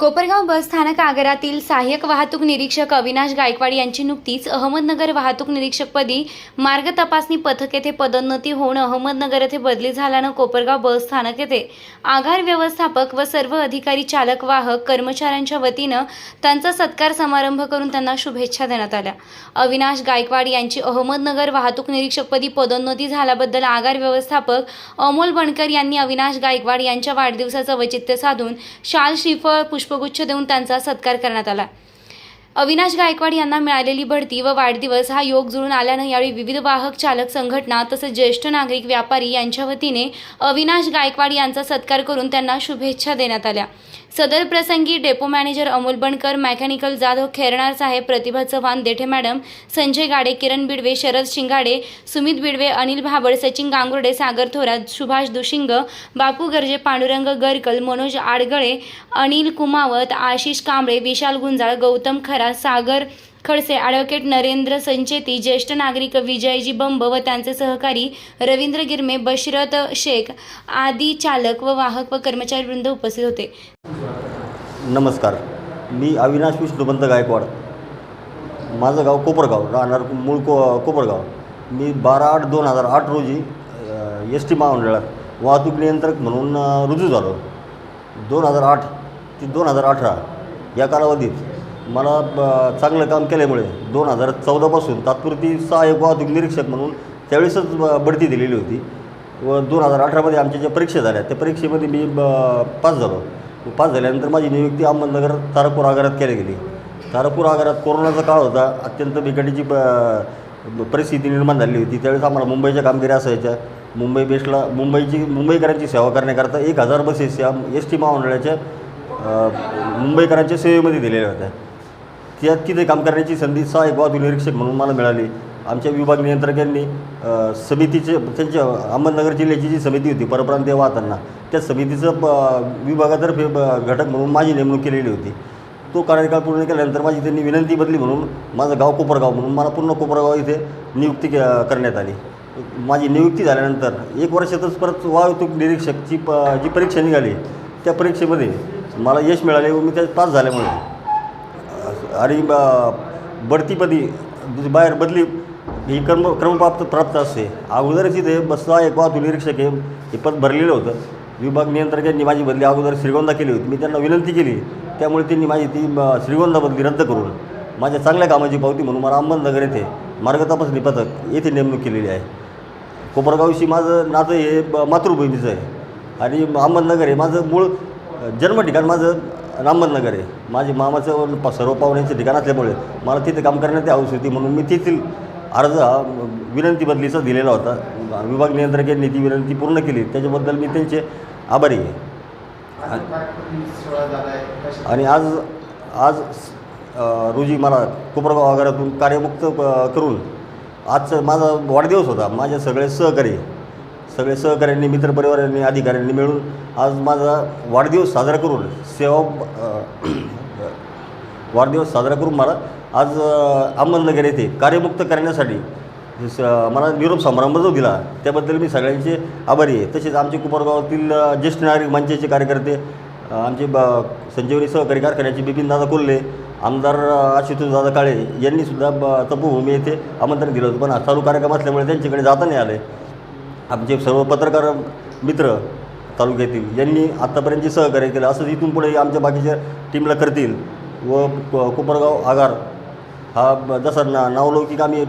कोपरगाव बस स्थानक आगारातील सहाय्यक वाहतूक निरीक्षक अविनाश गायकवाड यांची नुकतीच अहमदनगर वाहतूक निरीक्षकपदी मार्ग तपासणी पथक येथे पदोन्नती होऊन अहमदनगर येथे बदली झाल्यानं कोपरगाव बस स्थानक येथे आगार व्यवस्थापक व सर्व अधिकारी चालक वाहक कर्मचाऱ्यांच्या वतीनं त्यांचा सत्कार समारंभ करून त्यांना शुभेच्छा देण्यात आल्या. अविनाश गायकवाड यांची अहमदनगर वाहतूक निरीक्षकपदी पदोन्नती झाल्याबद्दल आगार व्यवस्थापक अमोल बनकर यांनी अविनाश गायकवाड यांच्या वाढदिवसाचं औचित्य साधून शाल श्रीफळ पुष्पगुच्छ देऊन त्यांचा सत्कार करण्यात आला. अविनाश गायकवाड यांना मिळालेली बढती व वाढदिवस हा योग जुळून आल्यानं यावेळी विविध वाहक चालक संघटना तसेच ज्येष्ठ नागरिक व्यापारी यांच्या वतीने अविनाश गायकवाड यांचा सत्कार करून त्यांना शुभेच्छा देण्यात आल्या. सदर प्रसंगी depot manager Amol Bankar mechanical Jadhav Khernar साहेब प्रतिभा चव्हाण देठे मॅडम संजय गाडे किरण बिडवे शरद शिंगाडे सुमित बिडवे अनिल भाबड सचिन गांगुर्डे सागर थोरात सुभाष दुशिंग बापू गर्जे पांडुरंग गरकल मनोज आडगळे अनिल कुमावत आशिष कांबळे विशाल गुंजाळ गौतम खरा सागर खडसे ॲडव्होकेट नरेंद्र संचेती ज्येष्ठ नागरिक विजयजी बंब व त्यांचे सहकारी रवींद्र गिरमे बशरत शेख आदी चालक व वाहक व कर्मचारीवृंद उपस्थित होते. नमस्कार. मी अविनाश विष्णुपंत गायकवाड. माझं गाव कोपरगाव राहणार मूळ को कोपरगाव. मी बारा आठ दोन हजार आठ रोजी एस टी महामंडळात वाहतूक नियंत्रक म्हणून रुजू झालो. दोन हजार आठ ते दोन हजार अठरा या कालावधीत मला ब- चांगलं काम केल्यामुळे दोन हजार चौदापासून तात्पुरती सहाय्यक वाहतूक निरीक्षक म्हणून त्यावेळेसच बढती दिलेली होती. व दोन हजार अठरामध्ये आमच्या ज्या परीक्षा झाल्या त्या परीक्षेमध्ये मी ब- पास झालो. पास झाल्यानंतर माझी नियुक्ती अहमदनगर तारापूर आगारात केली गेली. तारापूर आगारात कोरोनाचा काळ होता अत्यंत बिकटीची परिस्थिती निर्माण झाली होती. त्यावेळेस आम्हाला मुंबईच्या कामगिरी असायच्या. मुंबई बेस्टला मुंबईची मुंबईकरांची सेवा करण्याकरता एक हजार बसेस या एस टी महामंडळाच्या मुंबईकरांच्या सेवेमध्ये दिलेल्या होत्या. त्यात तिथे काम करण्याची संधी सहाय्यक वाहतूक निरीक्षक म्हणून मला मिळाली. आमच्या विभाग नियंत्रकांनी समितीचे त्यांच्या अहमदनगर जिल्ह्याची जी समिती होती परप्रांतीय वाहताना त्या समितीचं प विभागातर्फे ब- घटक म्हणून माझी नेमणूक केलेली होती. तो कार्यकाळ पूर्ण केल्यानंतर माझी त्यांनी विनंती बदली म्हणून माझं गाव कोपरगाव म्हणून मला पूर्ण कोपरगाव इथे नियुक्ती करण्यात आली. माझी नियुक्ती झाल्यानंतर एक वर्षातच परत वाहतूक निरीक्षकची प जी परीक्षा निघाली त्या परीक्षेमध्ये मला यश मिळाले व मी त्यात पास झाल्यामुळे आणि ब- बढतीपदी बाहेर बदली ही कर्म क्रमप्राप्त प्राप्त असते. अगोदरच इथे बसचा एक वाहतूक निरीक्षक हे हे पद भरलेलं होतं. विभाग नियंत्रकांनी माझी बदली अगोदर श्रीगोंदा केली होती. मी त्यांना विनंती केली त्यामुळे त्यांनी माझी ती श्रीगोंदा बदली रद्द करून माझ्या चांगल्या कामाची पावती म्हणून मला अहमदनगर येथे मार्ग तपासणी पथक येथे नेमणूक केलेली आहे. कोपरगावशी माझं नातं हे ब- मातृभूमीचं आहे. आणि अहमदनगर हे माझं मूळ जन्म ठिकाण माझं रामबदनगर आहे. माझे मामाचं सर्व पाहुण्याचं ठिकाण असल्यामुळे मला तिथे काम करण्याची आवश्यक होती म्हणून मी तेथील अर्ज हा विनंती बदलीचा दिलेला होता. विभाग नियंत्रक यांनी ती विनंती पूर्ण केली. त्याच्याबद्दल मी त्यांचे आभारी आहे. आणि आज आज रोजी मला कोपरगाव आगारातून कार्यमुक्त करून आजचा माझा वाढदिवस होता. माझे सगळे सहकारी सगळे सहकाऱ्यांनी मित्रपरिवारांनी अधिकाऱ्यांनी मिळून आज माझा वाढदिवस साजरा करून सेवा वाढदिवस साजरा करून मला आज अहमदनगर येथे कार्यमुक्त करण्यासाठी स- मला निरोप समारंभ जो दिला त्याबद्दल मी सगळ्यांचे आभारी आहे. तसेच आमचे कुपरगावातील ज्येष्ठ नागरिक मंचाचे कार्यकर्ते आमचे ब संजीवनी सहकारी कारखान्याचे बिपिनदादा कोल्हे आमदार अ, आशुतोषदादा काळे यांनीसुद्धा ब तपोभूमी येथे आमंत्रण दिलं होतं. पण हा चालू कार्यक्रम असल्यामुळे त्यांच्याकडे जाता नाही आले आमचे सर्व पत्रकार मित्र तालुक्यातील यांनी आत्तापर्यंत जे सहकार्य केलं असंच इथून पुढे आमच्या बाकीच्या टीमला करतील. व कोपरगाव आगार हा ब- जसा ना नावलौकिक आम्ही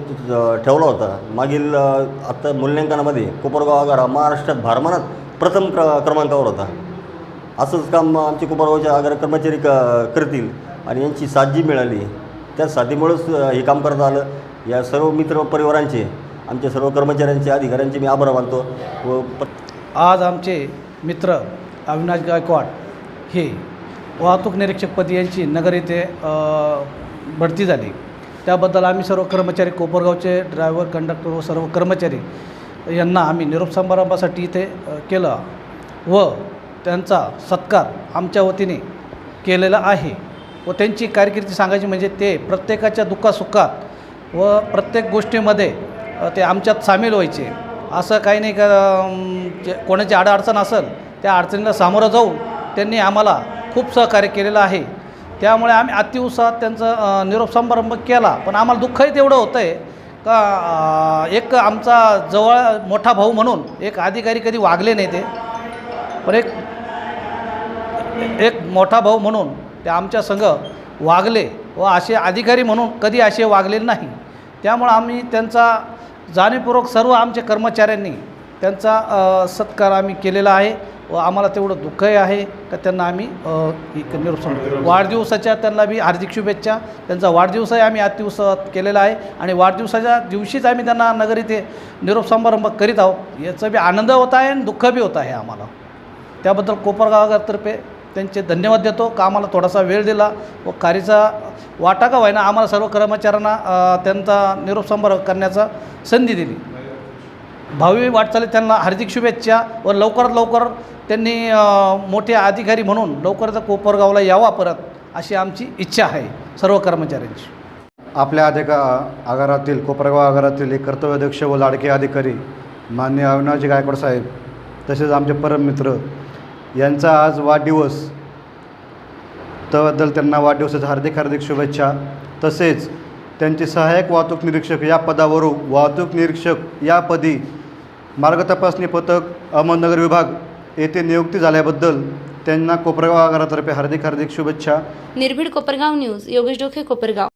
ठेवला होता. मागील आत्ता मूल्यांकनामध्ये कोपरगाव आगार हा महाराष्ट्रात भारमानात प्रथम क्र क्रमांकावर होता. असंच काम आमचे कोपरगावचे आगार कर्मचारी क करतील आणि यांची साथ जी मिळाली त्या साथीमुळंच हे काम करता आलं. या सर्व मित्र परिवारांचे आमच्या सर्व कर्मचाऱ्यांचे अधिकाऱ्यांचे मी आभार मानतो. व आज आमचे मित्र अविनाश गायकवाड हे वाहतूक निरीक्षकपदी यांची नगर येथे भरती झाली. त्याबद्दल आम्ही सर्व कर्मचारी कोपरगावचे ड्रायव्हर कंडक्टर व सर्व कर्मचारी यांना आम्ही निरोप समारंभासाठी इथे केलं व त्यांचा सत्कार आमच्या वतीने केलेला आहे व त्यांची कारकिर्दी सांगायची म्हणजे ते प्रत्येकाच्या दुःखासुखात व प्रत्येक गोष्टीमध्ये ते आमच्यात सामील व्हायचे. असं काही नाही का जे कोणाची अडअडचण असेल त्या अडचणीला सामोरं जाऊन त्यांनी आम्हाला खूप सहकार्य केलेलं आहे. त्यामुळे आम्ही अतिउत्साहात त्यांचा निरोप समारंभ केला. पण आम्हाला दुःखही तेवढं होतं आहे का एक आमचा जवळ मोठा भाऊ म्हणून एक अधिकारी कधी वागले नाही ते. पण एक एक मोठा भाऊ म्हणून ते आमच्या संघ वागले व असे अधिकारी म्हणून कधी असे वागलेले नाही. त्यामुळं आम्ही त्यांचा जाणीवपूर्वक सर्व आमच्या कर्मचाऱ्यांनी त्यांचा सत्कार आम्ही केलेला आहे व आम्हाला तेवढं दुःखही आहे का त्यांना आम्ही एक निरोप वाढदिवसाच्या त्यांना बी हार्दिक शुभेच्छा. त्यांचा वाढदिवसही आम्ही अतिउत्साहात केलेला आहे आणि वाढदिवसाच्या दिवशीच आम्ही त्यांना नगर इथे निरोप समारंभ करीत आहोत. याचा बी आनंद होत आहे आणि दुःख बी होत आहे आम्हाला. त्याबद्दल कोपरगावातर्फे त्यांचे धन्यवाद देतो. का आम्हाला थोडासा वेळ दिला? व कार्याचा वाटा का व्हायना आम्हाला सर्व कर्मचाऱ्यांना त्यांचा निरोप समारंभ करण्याचा संधी दिली. भावी वाटचाली त्यांना हार्दिक शुभेच्छा व लवकरात लवकर त्यांनी मोठे अधिकारी म्हणून लवकरच कोपरगावला यावा परत अशी आमची इच्छा आहे सर्व कर्मचाऱ्यांची. आपल्या अधिका आगारातील कोपरगाव आगारातील एक कर्तव्याध्यक्ष व लाडके अधिकारी मान्य अविनाजी गायकवाड साहेब तसेच आमचे परम मित्र यांचा आज वाढदिवस. त्याबद्दल त्यांना वाढदिवसाच्या हार्दिक हार्दिक शुभेच्छा. तसेच त्यांचे सहाय्यक वाहतूक निरीक्षक या पदावरून वाहतूक निरीक्षक या पदी मार्ग तपासणी पथक अहमदनगर विभाग येथे नियुक्ती झाल्याबद्दल त्यांना कोपरगाव आगारातर्फे हार्दिक हार्दिक शुभेच्छा. निर्भीड कोपरगाव न्यूज योगेश डोखे कोपरगाव.